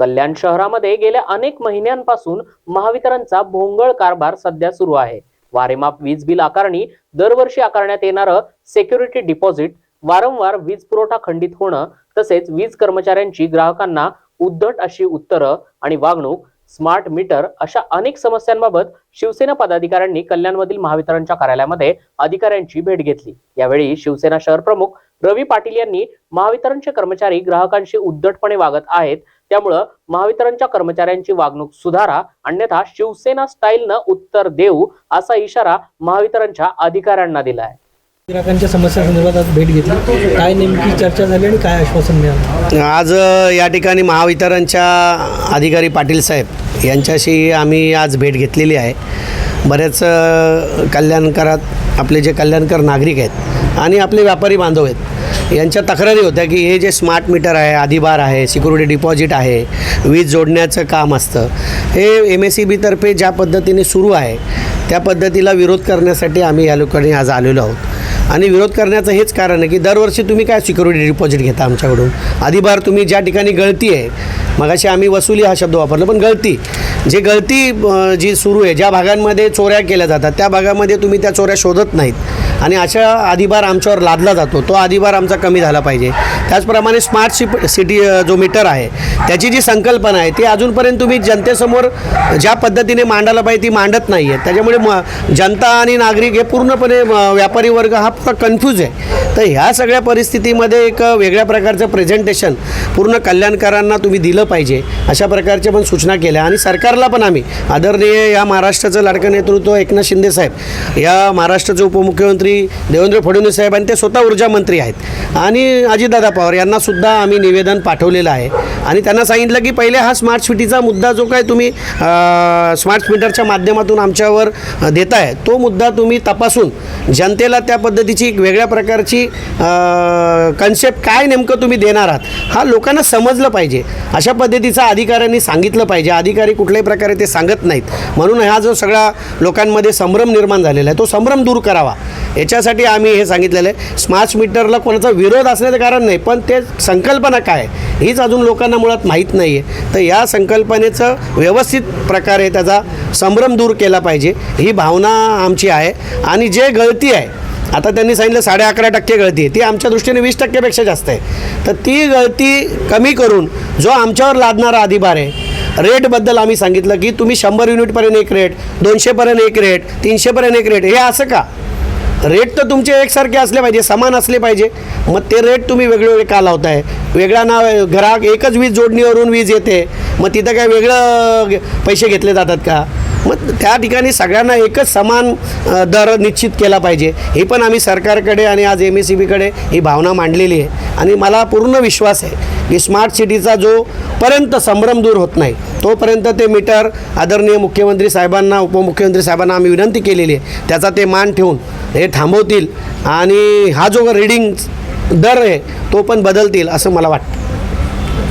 कल्याण शहरामध्ये गेल्या अनेक महिन्यांपासून महावितरणचा भोंगळ कारभार सध्या सुरू आहे. वारेमाप वीज बिल आकारणी दरवर्षी आकारण्यात येणारं सेक्युरिटी डिपॉझिट वारंवार वीज पुरवठा खंडित होणं तसेच वीज कर्मचाऱ्यांची ग्राहकांना उद्धट अशी उत्तरं आणि वागणूक स्मार्ट मीटर अशा अनेक समस्यांबाबत शिवसेना पदाधिकाऱ्यांनी कल्याणमधील महावितरणच्या कार्यालयामध्ये अधिकाऱ्यांची भेट घेतली. यावेळी शिवसेना शहर प्रमुख रवी पाटील यांनी महावितरणचे कर्मचारी ग्राहकांशी उद्धटपणे वागत आहेत त्यामुळं महावितरणच्या कर्मचाऱ्यांची वागणूक सुधारा अन्यथा शिवसेना स्टाईलनं उत्तर देऊ असा इशारा महावितरणच्या अधिकाऱ्यांना दिला आहे ग्राहकांच्या समस्या संदर्भात आज भेट घेतली. काय नेमकी चर्चा झाली आणि काय आश्वासन मिळालं? आज या ठिकाणी महावितरणच्या अधिकारी पाटील साहेब यांच्याशी आम्ही आज भेट घेतलेली आहे. बऱ्याच कल्याणकरात आपले जे कल्याणकर नागरिक आहेत आणि आपले व्यापारी बांधव आहेत यांच्या तक्रारी होत्या की हे जे स्मार्ट मीटर आहे अधिभार आहे सिक्युरिटी डिपॉझिट आहे वीज जोडण्याचं काम असतं. हे एम एस सी बीतर्फे ज्या पद्धतीने सुरू आहे त्या पद्धतीला विरोध करण्यासाठी आम्ही या लोकांनी आज आलेलो आहोत. आणि विरोध करण्याचं हेच कारण आहे की दरवर्षी तुम्ही काय सिक्युरिटी डिपॉझिट घेता आमच्याकडून? अधिभार तुम्ही ज्या ठिकाणी गळती आहे मगाशी आम्ही वसुली हा शब्द वापरला पण गळती. जे गळती जी सुरू आहे ज्या भागांमध्ये चोऱ्या केल्या जातात त्या भागामध्ये तुम्ही त्या चोऱ्या शोधत नाहीत. आणि अशा अधिभार आमच्यावर लादला जातो. तो अधिभार आमचा कमी झाला पाहिजे. त्याचप्रमाणे स्मार्ट शिप सिटी जो मीटर आहे त्याची जी संकल्पना आहे ती अजूनपर्यंत तुम्ही जनतेसमोर ज्या पद्धतीने मांडायला पाहिजे ती मांडत नाही आहे त्याच्यामुळे म जनता आणि नागरिक हे पूर्णपणे व्यापारी वर्ग हा पुरा कन्फ्यूज आहे. तर ह्या सगळ्या परिस्थितीमध्ये एक वेगळ्या प्रकारचं प्रेझेंटेशन पूर्ण कल्याणकारांना तुम्ही दिलं पाहिजे. अशा प्रकारच्या पण सूचना केल्या. आणि सरकारला पण आम्ही आदरणीय या महाराष्ट्राचं लाडकं नेतृत्व एकनाथ शिंदे साहेब या महाराष्ट्राचे उपमुख्यमंत्री देवेंद्र फडणवीस साहेब आणि ते स्वतः ऊर्जा मंत्री आहेत. आणि अजितदादा पवार यांनासुद्धा आम्ही निवेदन पाठवलेलं आहे. आणि त्यांना सांगितलं की पहिले हा स्मार्ट सिटीचा मुद्दा जो काय तुम्ही स्मार्ट मीटरच्या माध्यमातून आमच्यावर देताय तो मुद्दा तुम्ही तपासून जनतेला त्या पद्धतीची एक वेगळ्या प्रकारची कन्सेप्ट काय नेमकं तुम्ही देणार आहात हा लोकांना समजलं पाहिजे. अशा पद्धतीचा अधिकाऱ्यांनी सांगितलं पाहिजे. अधिकारी कुठल्याही प्रकारे ते सांगत नाहीत. म्हणून हा जो सगळा लोकांमध्ये संभ्रम निर्माण झालेला आहे तो संभ्रम दूर करावा. याच्यासाठी आम्ही हे सांगितलेलं आहे. स्मार्ट मीटरला कोणाचा विरोध असण्याचं कारण नाही पण ते संकल्पना काय? हीच अजून लोकांना मुळात माहीत नाही आहे तर या संकल्पनेचं व्यवस्थित प्रकारे त्याचा संभ्रम दूर केला पाहिजे. ही भावना आमची आहे. आणि जे गळती आहे आता त्यांनी सांगितलं साडे अकरा टक्के गळती आहे. ती आमच्या दृष्टीने वीस टक्केपेक्षा जास्त आहे. तर ती गळती कमी करून जो आमच्यावर लादणारा अधिभार आहे रेटबद्दल आम्ही सांगितलं की तुम्ही शंभर युनिटपर्यंत एक रेट दोनशेपर्यंत एक रेट तीनशेपर्यंत एक रेट हे असं का? रेट तर तुमचे एकसारखे असले पाहिजे समान असले पाहिजे. मग ते रेट तुम्ही वेगळेवेगळे का लावताय? वेगळा ना ग्राहक एकच वीज जोडणीवरून वीज येते. मग तिथं काय वेगळं पैसे घेतले जातात का? मग त्या ठिकाणी सगळ्यांना एकच समान दर निश्चित केला पाहिजे. ही पण आम्ही सरकारकडे आणि आज एम एस सी बीकडे ही भावना मांडलेली आहे. आणि मला पूर्ण विश्वास आहे की स्मार्ट सिटीचा जोपर्यंत संभ्रम दूर होत नाही तोपर्यंत ते मीटर आदरणीय मुख्यमंत्री साहेबांना उपमुख्यमंत्री साहेबांना आम्ही विनंती केलेली आहे. त्याचा ते मान ठेवून हे थांबवतील आणि हा जो रिडिंग दर आहे तो पण बदलतील असं मला वाटतं.